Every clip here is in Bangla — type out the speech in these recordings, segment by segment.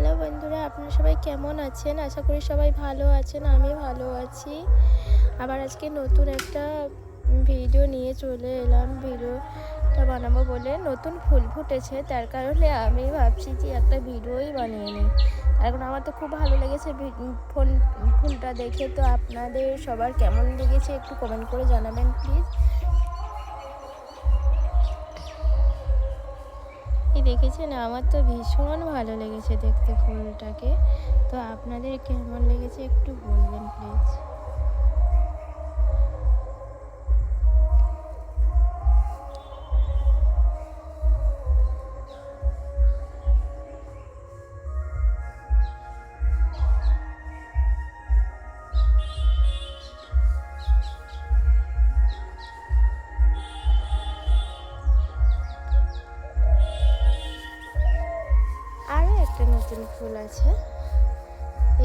হ্যালো বন্ধুরা, আপনারা সবাই কেমন আছেন? আশা করি সবাই ভালো আছেন, আমি ভালো আছি। আবার আজকে নতুন একটা ভিডিও নিয়ে চলে এলাম। ভিডিওটা বানাবো বলে নতুন ফুল ফুটেছে, তার কারণে আমি ভাবছি যে একটা ভিডিওই বানিয়ে নিই। এখন আমার তো খুব ভালো লেগেছে ফোন, ফুলটা দেখে। তো আপনাদের সবার কেমন লেগেছে একটু কমেন্ট করে জানাবেন প্লিজ দেখেছেন? আমার তো ভীষণ ভালো লেগেছে দেখতে ফুলটাকে। তো আপনাদের কেমন লেগেছে একটু বলবেন প্লিজ আছে।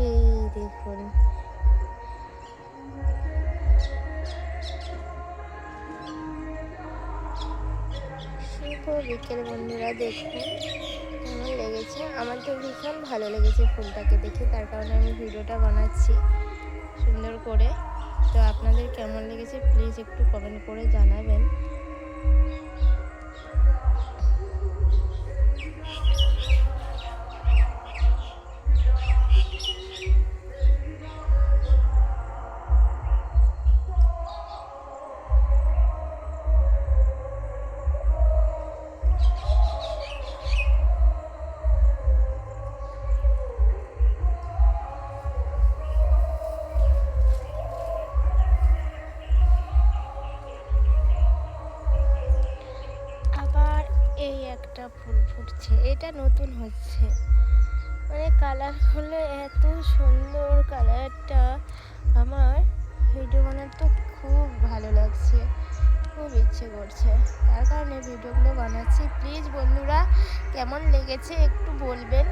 এই দেখুন। শুভ বিকেল বন্ধুরা দেখুন, কেমন লেগেছে। আমার তো ভীষণ ভালো লেগেছে ফুলটাকে দেখে, তার কারণে আমি ভিডিওটা বানাচ্ছি সুন্দর করে। তো আপনাদের কেমন লেগেছে প্লিজ একটু কমেন্ট করে জানাবেন। একটা ফুল ফুটছে, এটা নতুন হচ্ছে। মানে কালার হলো এত সুন্দর কালারটা আমার ভিডিও বানাতে খুব ভালো লাগছে, খুব ইচ্ছে করছে। তার কারণে ভিডিওগুলো বানাচ্ছি। প্লিজ বন্ধুরা, কেমন লেগেছে একটু বলবেন।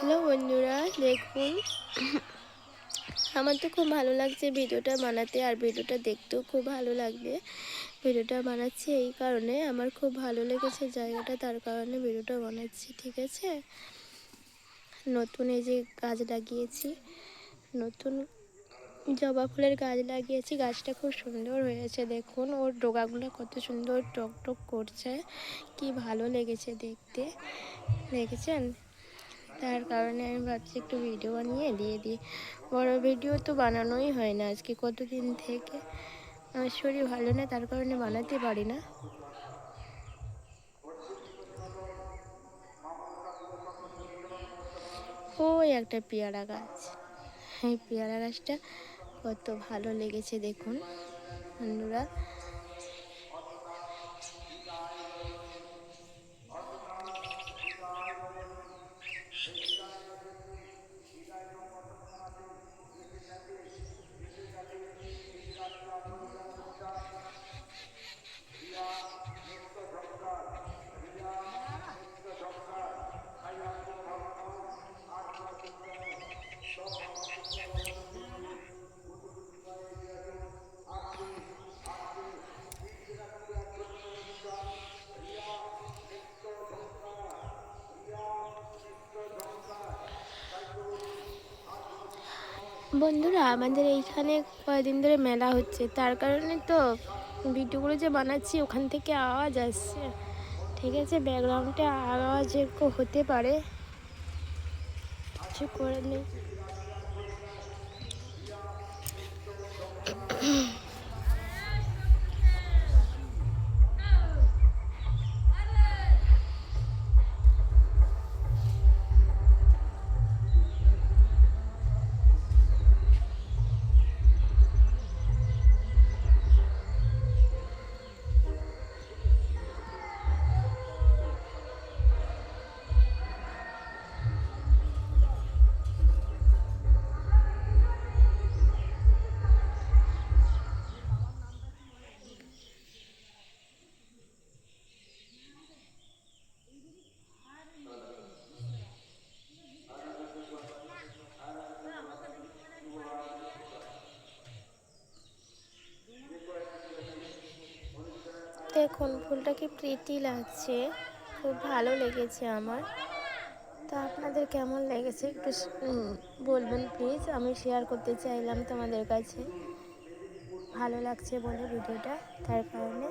হ্যালো বন্ধুরা, দেখুন। আমার তো খুব ভালো লাগছে ভিডিওটা বানাতে, আর ভিডিওটা দেখতেও খুব ভালো লাগবে। ভিডিওটা বানাচ্ছি এই কারণে, আমার খুব ভালো লেগেছে জায়গাটা, তার কারণে ভিডিওটা বানাচ্ছি, ঠিক আছে? নতুন এই যে গাছ লাগিয়েছি, নতুন জবা ফুলের গাছ লাগিয়েছি, গাছটা খুব সুন্দর হয়েছে, দেখুন, ওর ডোগাগুলো কত সুন্দর টক টক করছে, কি ভালো লেগেছে দেখতে, দেখেছেন? তার কারণে আমি ভাবছি একটু ভিডিও বানিয়ে দিয়ে দিই। বড় ভিডিও তো বানানোই হয় না আজকে, কতদিন থেকে? আমার শরীর ভালো না, তার কারণে বানাতে পারি না। ওই একটা পেয়ারা গাছ। এই পেয়ারা গাছটা কত ভালো লেগেছে দেখুন, বন্ধুরা। বন্ধুরা, আমাদের এইখানে কয়েকদিন ধরে মেলা হচ্ছে। তার কারণে তো ভিডিওগুলো যে বানাচ্ছি, ওখান থেকে আওয়াজ আসছে। ঠিক আছে ব্যাকগ্রাউন্ডে আওয়াজ হতে পারে। কিছু করে নেই। দেখুন, ফুলটা কি প্রীতি লাগছে। খুব ভালো লেগেছে আমার। তা আপনাদের কেমন লেগেছে একটু বলবেন প্লিজ আমি শেয়ার করতে চাইলাম তোমাদের কাছে। ভালো লাগছে বলে ভিডিওটা, তার কারণে।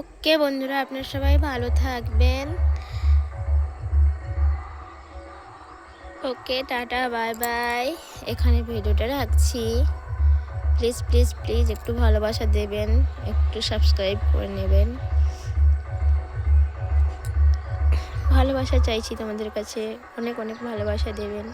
ওকে বন্ধুরা, আপনারা সবাই ভালো থাকবেন। Okay, tata, bye bye. এখানে ভিডিওটা রাখছি। প্লিজ প্লিজ প্লিজ একটু ভালোবাসা দেবেন, একটু সাবস্ক্রাইব করে নেবেন। ভালোবাসা চাইছি তোমাদের কাছে, অনেক অনেক ভালোবাসা দেবেন।